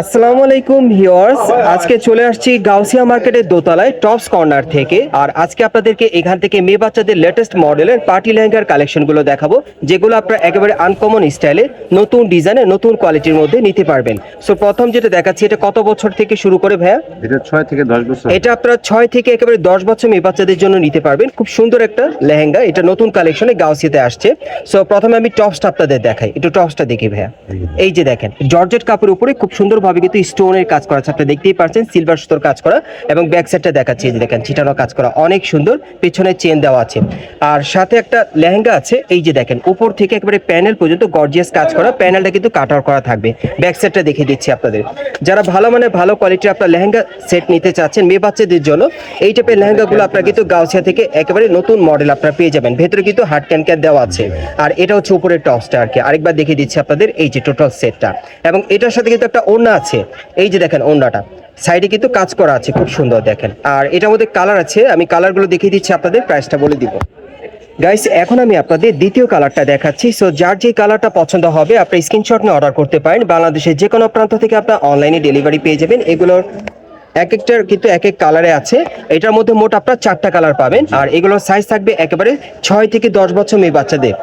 আসসালামু আলাইকুম ভিউয়ার্স আজকে চলে আসছি গাউসিয়া মার্কেটের দোতলায় টপস কর্নার থেকে। আর আজকে আপনাদেরকে এখান থেকে মেয়ে বাচ্চাদের লেটেস্ট মডেলের পার্টি লেহেঙ্গার কালেকশনগুলো দেখাবো যেগুলো আপনারা একেবারে আনকমন স্টাইলে নতুন ডিজাইনে নতুন কোয়ালিটির মধ্যে নিতে পারবেন। সো প্রথম যেটা দেখাচ্ছি এটা কত বছর থেকে শুরু করে ভাইয়া? এটা ছয় থেকে দশ বছর। এটা আপনারা ছয় থেকে একেবারে দশ বছর মেয়ে বাচ্চাদের জন্য নিতে পারবেন। খুব সুন্দর একটা লেহেঙ্গা এটা নতুন কালেকশনে গাউসিয়াতে আসছে। সো প্রথমে আমি টপসটা আপনাদের দেখাই একটু টপসটা দেখি ভাইয়া। এই যে। দেখেন জর্জেট কাপড়ের উপরে খুব সুন্দরভাবে কিন্তু স্টোনের কাজ করা আছে। আপনি দেখতেই পাচ্ছেন সিলভার সুতোর কাজ করা এবং ব্যাক সাইডটা দেখাচ্ছি যে দেখেন ছিটানো কাজ করা, অনেক সুন্দর। পেছনে চেন দেওয়া আছে। আর সাথে একটা লেহেঙ্গা আছে, এই যে দেখেন, উপর থেকে একেবারে প্যানেল পর্যন্ত গর্জিয়াস কাজ করা প্যানেলটা কিন্তু কাটার করা থাকবে। ব্যাক সাইডটা দেখিয়ে দিচ্ছি আপনাদের। যারা ভালো মানে ভালো কোয়ালিটির আপনার লেহেঙ্গা সেট নিতে চাচ্ছেন, মেয়ে বাচ্চাদের জন্য, এই টাইপের লেহেঙ্গাগুলো আপনারা কিন্তু গাউসিয়া থেকে একেবারে নতুন মডেল আপনারা পেয়ে যাবেন। ভেতরে কিন্তু হার্ড ক্যান ক্যান দেওয়া আছে। আর এটা হচ্ছে উপরের টপসটা আর কি। আরেকবার দেখিয়ে দিচ্ছি আপনাদের, এই যে টোটাল সেটটা এবং এটার সাথে কিন্তু একটা ওড়না আছে। এই যে দেখেন ওড়নাটা। সাইডে কিন্তু কাজ করা আছে, খুব সুন্দর দেখেন। আর এটার মধ্যে কালার আছে, আমি কালারগুলো দেখিয়ে দিচ্ছি আপনাদের, প্রাইসটা বলে দিব। গাইস এখন আমি আপনাদের দ্বিতীয় কালারটা দেখাচ্ছি। সো যার যে কালারটা পছন্দ হবে, আপনি স্ক্রিনশট নিয়ে অর্ডার করতে পারেন। বাংলাদেশের যে কোনো প্রান্ত থেকে আপনার অনলাইনে ডেলিভারি পেয়ে যাবেন। এগুলোর এক একটার কিন্তু এক এক কালারে আছে। এটার মধ্যে মোট আপনার চারটা কালার পাবেন। আর এগুলোর সাইজ থাকবে একেবারে ছয় থেকে দশ বছর মেয়ে বাচ্চাদের।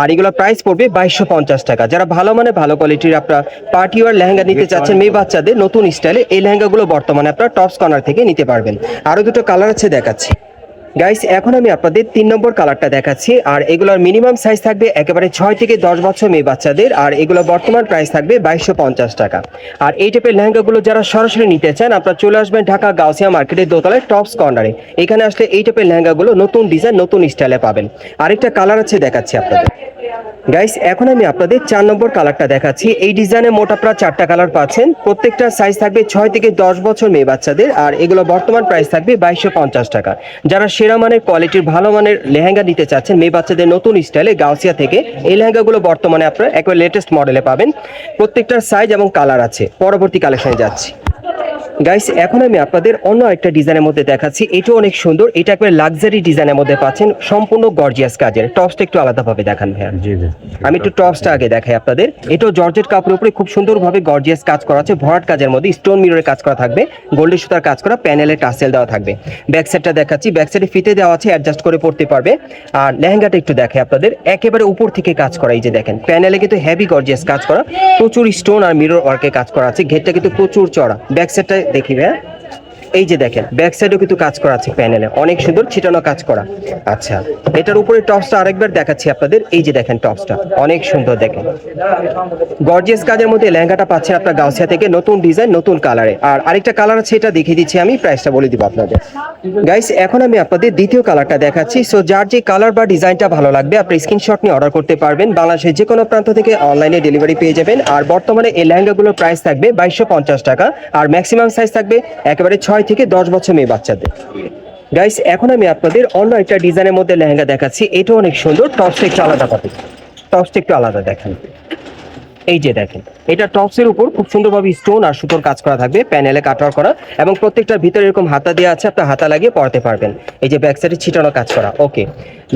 আর এগুলোর প্রাইস পড়বে বাইশশো পঞ্চাশ টাকা। যারা ভালো মানে ভালো কোয়ালিটির আপনার পার্টি ওয়ার লেহেঙ্গা নিতে চাচ্ছেন মেয়ে বাচ্চাদের নতুন স্টাইলে এই লেহেঙ্গাগুলো বর্তমানে আপনার টপস কর্নার থেকে নিতে পারবেন। আরও দুটো কালার আছে দেখাচ্ছি। গাইস এখন আমি আপনাদের তিন নম্বর কালারটা দেখাচ্ছি। আর এগুলোর মিনিমাম সাইজ থাকবে একেবারে ছয় থেকে দশ বছর মেয়ে বাচ্চাদের, আর এগুলো বর্তমান প্রাইস থাকবে বাইশশো পঞ্চাশ টাকা। আর এই টাইপের লেহেঙ্গাগুলো যারা সরাসরি নিতে চান, আপনারা চলে আসবেন ঢাকা গাউসিয়া মার্কেটের দোতলায় টপস কর্নারে এখানে আসলে এই টাইপের লেহেঙ্গাগুলো নতুন ডিজাইন নতুন স্টাইলে পাবেন। আরেকটা কালার আছে দেখাচ্ছি আপনাদের। গাইস এখন আমি আপনাদের চার নম্বর কালারটা দেখাচ্ছি। এই ডিজাইনে মোট আপনারা চারটা কালার পাচ্ছেন। প্রত্যেকটা সাইজ থাকবে ছয় থেকে দশ বছর মেয়ে বাচ্চাদের, আর এগুলো বর্তমান প্রাইস থাকবে বাইশশো পঞ্চাশ টাকা। যারা সেরা মানের কোয়ালিটির ভালো মানের লেহেঙ্গা নিতে চাচ্ছেন, মেয়ে বাচ্চাদের নতুন স্টাইলে গাউসিয়া থেকে, এই লেহেঙ্গাগুলো বর্তমানে আপনারা একবার লেটেস্ট মডেলে পাবেন। প্রত্যেকটার সাইজ এবং কালার আছে। পরবর্তী কালেকশনে যাচ্ছি। গাইস এখন আমি আপনাদের অন্য একটা ডিজাইনের মধ্যে দেখাচ্ছি। এটা অনেক সুন্দর। এটা একবার লাক্সারি ডিজাইনের মধ্যে পাচ্ছেন। সম্পূর্ণ গর্জিয়াস কাজের। টপসটা একটু আলাদাভাবে দেখান ভাইয়া। আমি একটু টপসটা আগে দেখাই আপনাদের। এটাও জর্জেট কাপড়ের উপরে খুব সুন্দরভাবে গর্জিয়াস কাজ করা আছে। ভরাট কাজের মধ্যে স্টোন মিররের কাজ করা থাকবে। গোল্ডের সুতার কাজ করা প্যানেলে টাসেল দেওয়া থাকবে। ব্যাক সাইডটা দেখাচ্ছি। ব্যাক সাইডে ফিতে দেওয়া আছে অ্যাডজাস্ট করে পড়তে পারবে। আর লেহেঙ্গাটা একটু দেখাই আপনাদের। একেবারে উপর থেকে কাজ করা এই যে দেখেন। প্যানেলে কিন্তু হেভি গর্জিয়াস কাজ করা। প্রচুর স্টোন আর মিরর ওয়ার্কে কাজ করা আছে। ঘেরটা কিন্তু প্রচুর চড়া ব্যাক সাইডটা দেখি ভাইয়া। এই যে দেখেন ব্যাক সাইডেও কিন্তু কাজ করা আছে প্যানেলে অনেক সুন্দর ছিটানো কাজ করা। আচ্ছা এটার উপরে টপসটা আরেকবার দেখাচ্ছি আপনাদের। এই যে দেখেন টপসটা, অনেক সুন্দর দেখেন। গর্জিয়াস কাজের মধ্যে লেহেঙ্গাটা পাচ্ছেন আপনার গাউসিয়া থেকে। নতুন ডিজাইন নতুন কালারে আর আরেকটা কালার আছে, এটা দেখিয়ে দিচ্ছি আমি প্রাইসটা বলে দিব আপনাদের। গাইস এখন আমি আপনাদের দ্বিতীয় কালারটা দেখাচ্ছি। সো যার যে কালার বা ডিজাইনটা ভালো লাগবে, আপনি স্ক্রিনশট নিয়ে অর্ডার করতে পারবেন। বাংলাদেশের যে কোনো প্রান্ত থেকে অনলাইনে ডেলিভারি পেয়ে যাবেন। আর বর্তমানে এই লেহেঙ্গাগুলোর প্রাইস থাকবে বাইশশো টাকা। আর ম্যাক্সিমাম সাইজ থাকবে একেবারে ছয় থেকে দশ বছর মেয়ে বাচ্চাদের। গাইস এখন আমি আপনাদের অন্য একটা ডিজাইনের মধ্যে লেহেঙ্গা দেখাচ্ছি। এটা অনেক সুন্দর টপসটা একটু আলাদা পাবে টপসটা একটু আলাদা দেখেন। এই যে দেখেন, এটা টপসের উপর খুব সুন্দরভাবে স্টোন আর সুতোর কাজ করা থাকবে প্যানেলে কাটার করা এবং প্রত্যেকটার ভিতরে এরকম হাতা দেওয়া আছে, আপনার হাতা লাগিয়ে পড়তে পারবেন। এই যে ব্যাক সাইডে ছিটানো কাজ করা ওকে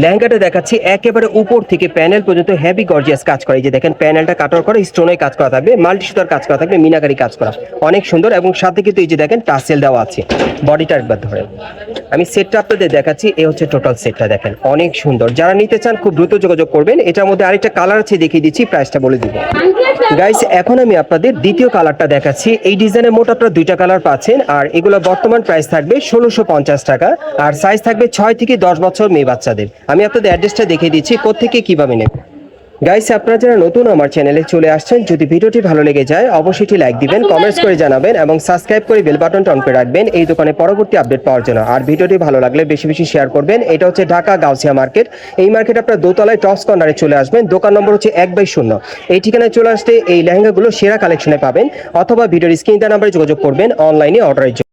লেহেঙ্গাটা দেখাচ্ছি, একেবারে উপর থেকে প্যানেল পর্যন্ত হেভি গর্জিয়াস কাজ করা। এই যে দেখেন প্যানেলটা কাটার করে স্টোনে কাজ করা থাকবে মাল্টি সুতার কাজ করা থাকবে, মিনাকারি কাজ করা। অনেক সুন্দর এবং সাথে কিন্তু এই যে দেখেন টাসেল দেওয়া আছে। বডিটা একবার ধরে আমি সেটটা আপনাদের দেখাচ্ছি, এই হচ্ছে টোটাল সেটটা দেখেন। অনেক সুন্দর। যারা নিতে চান, খুব দ্রুত যোগাযোগ করবেন। এটার মধ্যে আরেকটা কালার আছে, দেখিয়ে দিচ্ছি প্রাইসটা বলে দিব। গাইস এখন আমি আপনাদের দ্বিতীয় কালারটা দেখাচ্ছি। এই ডিজাইনের মোট আপনারা দুইটা কালার পাচ্ছেন, আর এগুলো বর্তমান প্রাইস থাকবে ষোলোশো পঞ্চাশ টাকা, আর সাইজ থাকবে ছয় থেকে দশ বছর মেয়ে বাচ্চাদের। আমি আপনাদের অ্যাড্রেসটা দেখিয়ে দিচ্ছি কোথেকে কীভাবে নেব গাইস আপনারা যারা নতুন আমার চ্যানেলে চলে আসছেন যদি ভিডিওটি ভালো লেগে যায় অবশ্যই একটি লাইক দিবেন কমেন্টস করে জানাবেন এবং সাবস্ক্রাইব করে বেল বাটনটা অন করে রাখবেন। এই দোকানে পরবর্তী আপডেট পাওয়ার জন্য। আর ভিডিওটি ভালো লাগলে বেশি বেশি শেয়ার করবেন। এটা হচ্ছে ঢাকা গাউসিয়া মার্কেট এই মার্কেট আপনার দোতলায় টপস কর্নারে চলে আসবেন। দোকান নম্বর হচ্ছে এক বাই শূন্য। এই ঠিকানায় চলে আসতে এই লেহেঙ্গাগুলো সেরা কালেকশনে পাবেন। অথবা ভিডিওর স্ক্রিন নাম্বারে যোগাযোগ করবেন। অনলাইনে অর্ডারের জন্য।